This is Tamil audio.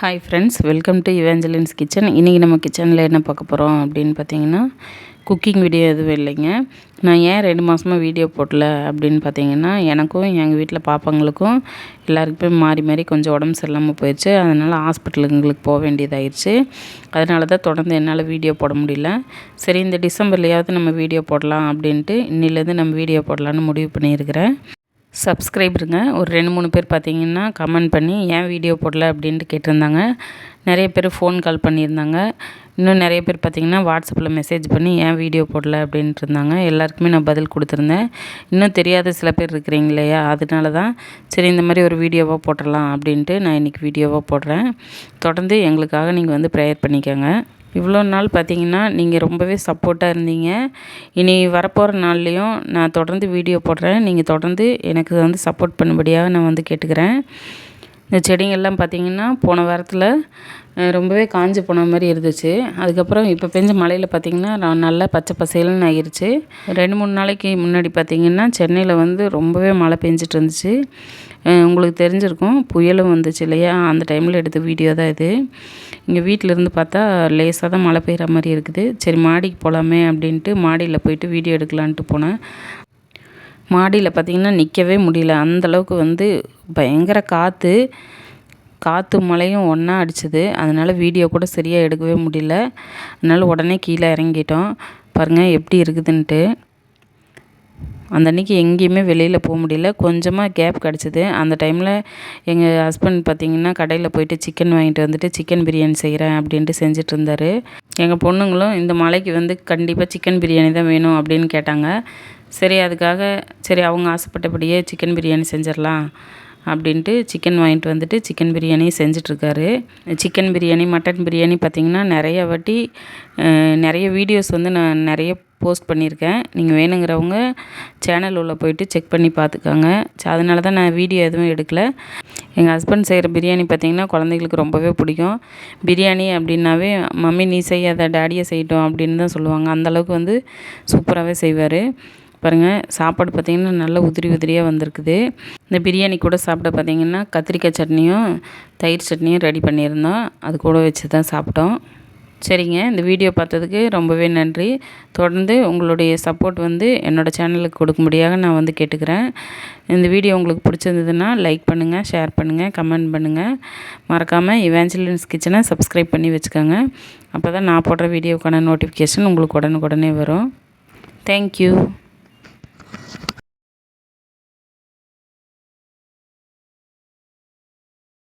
Hi friends welcome to Evangeline's kitchen இன்றைக்கி நம்ம கிச்சனில் என்ன பார்க்க போகிறோம் அப்படின்னு பார்த்தீங்கன்னா குக்கிங் வீடியோ எதுவும் இல்லைங்க. நான் ஏன் ரெண்டு மாதமாக வீடியோ போடல அப்படின்னு பார்த்தீங்கன்னா எனக்கும் எங்கள் வீட்டில் பாப்பாங்களுக்கும் எல்லாருக்குமே மாறி மாறி கொஞ்சம் உடம்பு சரியில்லாமல் போயிடுச்சு. அதனால் ஹாஸ்பிட்டலுங்களுக்கு போக வேண்டியதாகிடுச்சு அதனால தான் தொடர்ந்து என்னால் வீடியோ போட முடியல. சரி இந்த டிசம்பர்லையாவது நம்ம வீடியோ போடலாம் அப்படின்ட்டு இன்னிலேருந்து நம்ம வீடியோ போடலான்னு முடிவு பண்ணியிருக்கிறேன். சப்ஸ்கிரைபருங்க. ஒரு ரெண்டு மூணு பேர் பார்த்தீங்கன்னா கமெண்ட் பண்ணி ஏன் வீடியோ போடல? அப்படின்ட்டு கேட்டிருந்தாங்க. நிறைய பேர் ஃபோன் கால் பண்ணியிருந்தாங்க. இன்னும் நிறைய பேர் பார்த்திங்கன்னா வாட்ஸ்அப்பில் மெசேஜ் பண்ணி ஏன் வீடியோ போடல? அப்படின்ட்டு இருந்தாங்க. எல்லாருக்குமே நான் பதில் கொடுத்துருந்தேன். இன்னும் தெரியாத சில பேர் இருக்கிறீங்க இல்லையா? அதனால தான் சரி இந்த மாதிரி ஒரு வீடியோவாக போட்டுடலாம் அப்படின்ட்டு நான் இன்றைக்கி வீடியோவாக போடுறேன். தொடர்ந்து எங்களுக்காக நீங்கள் வந்து ப்ரேயர் பண்ணிக்கோங்க. இவ்வளோ நாள் பார்த்தீங்கன்னா நீங்கள் ரொம்பவே சப்போர்ட்டாக இருந்தீங்க. இனி வரப்போகிற நாள்லேயும் நான் தொடர்ந்து வீடியோ போடுறேன். நீங்கள் தொடர்ந்து எனக்கு வந்து சப்போர்ட் பண்ணும்படியாக நான் வந்து கேட்டுக்கிறேன். இந்த செடிங்கள்லாம் பார்த்திங்கன்னா போன வாரத்தில் ரொம்பவே காஞ்சி போன மாதிரி இருந்துச்சு. அதுக்கப்புறம் இப்போ பெஞ்ச மழையில் பார்த்திங்கன்னா நல்லா பச்சை பசேல்னு ஆகிருச்சு. ரெண்டு மூணு நாளைக்கு முன்னாடி பார்த்திங்கன்னா சென்னையில் வந்து ரொம்பவே மழை பெஞ்சிட்டு இருந்துச்சு. உங்களுக்கு தெரிஞ்சிருக்கும் புயலும் வந்துச்சு இல்லையா? அந்த டைமில் எடுத்த வீடியோ தான் இது. இங்கே வீட்டிலேருந்து பார்த்தா லேசாக தான் மழை பெய்கிற மாதிரி இருக்குது. சரி மாடிக்கு போகலாமே அப்படின்ட்டு மாடியில் போயிட்டு வீடியோ எடுக்கலான்ட்டு போனேன். மாடியில் பார்த்திங்கன்னா நிற்கவே முடியல. அந்தளவுக்கு வந்து பயங்கர காற்று காற்று மழையும் ஒன்றா அடிச்சது. அதனால் வீடியோ கூட சரியாக எடுக்கவே முடியல. அதனால் உடனே கீழே இறங்கிட்டோம். பாருங்கள் எப்படி இருக்குதுன்ட்டு. அந்த அன்றைக்கி எங்கேயுமே வெளியில் போக முடியல. கொஞ்சமாக கேப் கிடச்சிது. அந்த டைமில் எங்கள் ஹஸ்பண்ட் பார்த்திங்கன்னா கடையில் போயிட்டு சிக்கன் வாங்கிட்டு வந்துட்டு சிக்கன் பிரியாணி செய்கிறேன் அப்படின்ட்டு செஞ்சுட்டு இருந்தார். எங்கள் பொண்ணுங்களும் இந்த மலைக்கு வந்து கண்டிப்பாக சிக்கன் பிரியாணி தான் வேணும் அப்படின்னு கேட்டாங்க. சரி அதுக்காக சரி அவங்க ஆசைப்பட்டபடியே சிக்கன் பிரியாணி செஞ்சிடலாம் அப்படின்ட்டு சிக்கன் வாங்கிட்டு வந்துட்டு சிக்கன் பிரியாணி செஞ்சிட்ருக்காரு. சிக்கன் பிரியாணி மட்டன் பிரியாணி பார்த்திங்கன்னா நிறைய வாட்டி நிறைய வீடியோஸ் வந்து நான் நிறைய போஸ்ட் பண்ணியிருக்கேன். நீங்கள் வேணுங்கிறவங்க சேனல் உள்ளே போயிட்டு செக் பண்ணி பார்த்துக்கோங்க. அதனால தான் நான் வீடியோ எதுவும் எடுக்கலை. எங்கள் ஹஸ்பண்ட் செய்கிற பிரியாணி பார்த்திங்கன்னா குழந்தைங்களுக்கு ரொம்பவே பிடிக்கும். பிரியாணி அப்படின்னாவே மம்மி நீ செய்யாத டேடியை செய்யட்டும் அப்படின்னு தான் சொல்லுவாங்க. அந்தளவுக்கு வந்து சூப்பராகவே செய்வார். பாருங்கள் சாப்பாடு பார்த்திங்கன்னா நல்லா உதிரி உதிரியாக வந்திருக்குது. இந்த பிரியாணி கூட சாப்பிட பார்த்திங்கன்னா கத்திரிக்காய் சட்னியும் தயிர் சட்னியும் ரெடி பண்ணியிருந்தோம். அது கூட வச்சு தான் சாப்பிட்டோம். சரிங்க இந்த வீடியோ பார்த்ததுக்கு ரொம்பவே நன்றி. தொடர்ந்து உங்களுடைய சப்போர்ட் வந்து என்னோடய சேனலுக்கு கொடுக்கும்படியாக நான் வந்து கேட்டுக்கிறேன். இந்த வீடியோ உங்களுக்கு பிடிச்சிருந்ததுன்னா லைக் பண்ணுங்கள் ஷேர் பண்ணுங்கள் கமெண்ட் பண்ணுங்கள் மறக்காமல் இவேஞ்சலின்ஸ் கிச்சனை சப்ஸ்கிரைப் பண்ணி வச்சுக்கோங்க. அப்போ தான் நான் போடுற வீடியோக்கான நோட்டிஃபிகேஷன் உங்களுக்கு உடனுக்குடனே வரும். தேங்க்யூ